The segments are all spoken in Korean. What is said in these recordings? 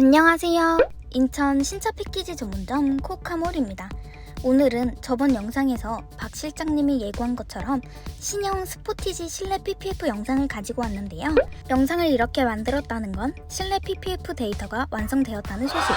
안녕하세요. 인천 신차 패키지 전문점 코카몰입니다. 오늘은 저번 영상에서 박 실장님이 예고한 것처럼 신형 스포티지 실내 PPF 영상을 가지고 왔는데요. 영상을 이렇게 만들었다는 건 실내 PPF 데이터가 완성되었다는 소식.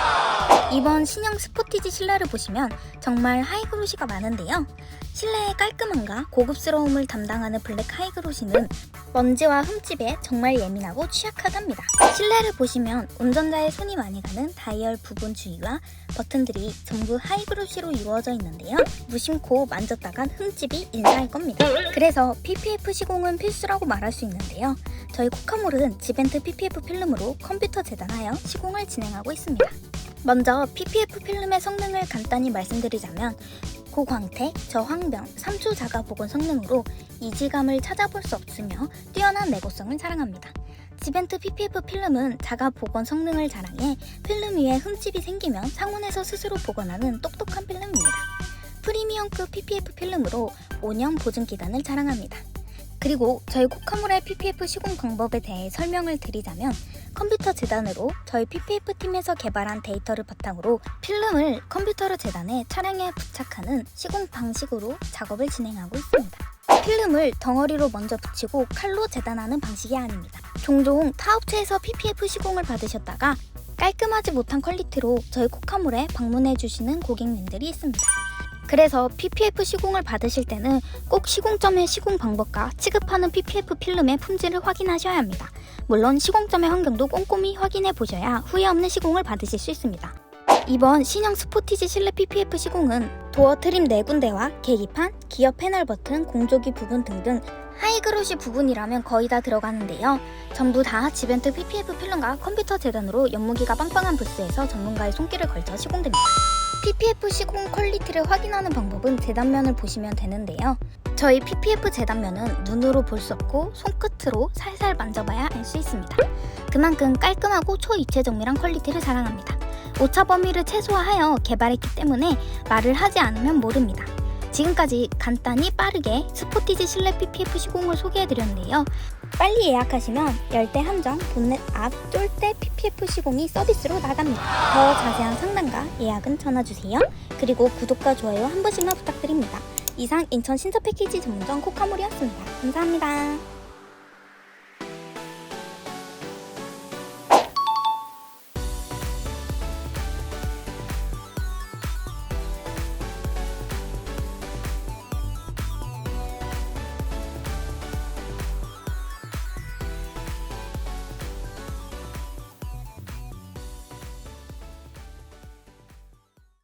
이번 신형 스포티지 실내를 보시면 정말 하이그로시가 많은데요. 실내의 깔끔함과 고급스러움을 담당하는 블랙 하이그로시는 먼지와 흠집에 정말 예민하고 취약하답니다. 실내를 보시면 운전자의 손이 많이 가는 다이얼 부분 주위와 버튼들이 전부 하이그로시로 이루어져 있는데요. 무심코 만졌다간 흠집이 인사할 겁니다. 그래서 PPF 시공은 필수라고 말할 수 있는데요. 저희 코카몰은 지벤트 PPF 필름으로 컴퓨터 재단하여 시공을 진행하고 있습니다. 먼저 PPF 필름의 성능을 간단히 말씀드리자면 고광택, 저황병, 3초 자가 복원 성능으로 이질감을 찾아볼 수 없으며 뛰어난 내구성을 자랑합니다. 지벤트 PPF 필름은 자가 복원 성능을 자랑해 필름 위에 흠집이 생기면 상온에서 스스로 복원하는 똑똑한 필름입니다. 프리미엄급 PPF 필름으로 5년 보증 기간을 자랑합니다. 그리고 저희 코카몰의 PPF 시공 방법에 대해 설명을 드리자면 컴퓨터 재단으로 저희 PPF 팀에서 개발한 데이터를 바탕으로 필름을 컴퓨터로 재단해 차량에 부착하는 시공 방식으로 작업을 진행하고 있습니다. 필름을 덩어리로 먼저 붙이고 칼로 재단하는 방식이 아닙니다. 종종 타 업체에서 PPF 시공을 받으셨다가 깔끔하지 못한 퀄리티로 저희 코카몰에 방문해 주시는 고객님들이 있습니다. 그래서 PPF 시공을 받으실 때는 꼭 시공점의 시공 방법과 취급하는 PPF 필름의 품질을 확인하셔야 합니다. 물론 시공점의 환경도 꼼꼼히 확인해 보셔야 후회 없는 시공을 받으실 수 있습니다. 이번 신형 스포티지 실내 PPF 시공은 도어 트림 4군데와 계기판, 기어 패널 버튼, 공조기 부분 등등 하이그로시 부분이라면 거의 다 들어가는데요. 전부 다 지벤트 PPF 필름과 컴퓨터 재단으로 연무기가 빵빵한 부스에서 전문가의 손길을 걸쳐 시공됩니다. PPF 시공 퀄리티를 확인하는 방법은 재단면을 보시면 되는데요. 저희 PPF 재단면은 눈으로 볼 수 없고 손끝으로 살살 만져봐야 알 수 있습니다. 그만큼 깔끔하고 초이체 정밀한 퀄리티를 자랑합니다. 오차 범위를 최소화하여 개발했기 때문에 말을 하지 않으면 모릅니다. 지금까지 간단히 빠르게 스포티지 실내 PPF 시공을 소개해드렸는데요. 빨리 예약하시면 열대 함정, 본넷 앞, 쫄대 PPF 시공이 서비스로 나갑니다. 더 자세한 상담과 예약은 전화주세요. 그리고 구독과 좋아요 한 번씩만 부탁드립니다. 이상 인천 신차 패키지 전문점 코카몰이었습니다. 감사합니다.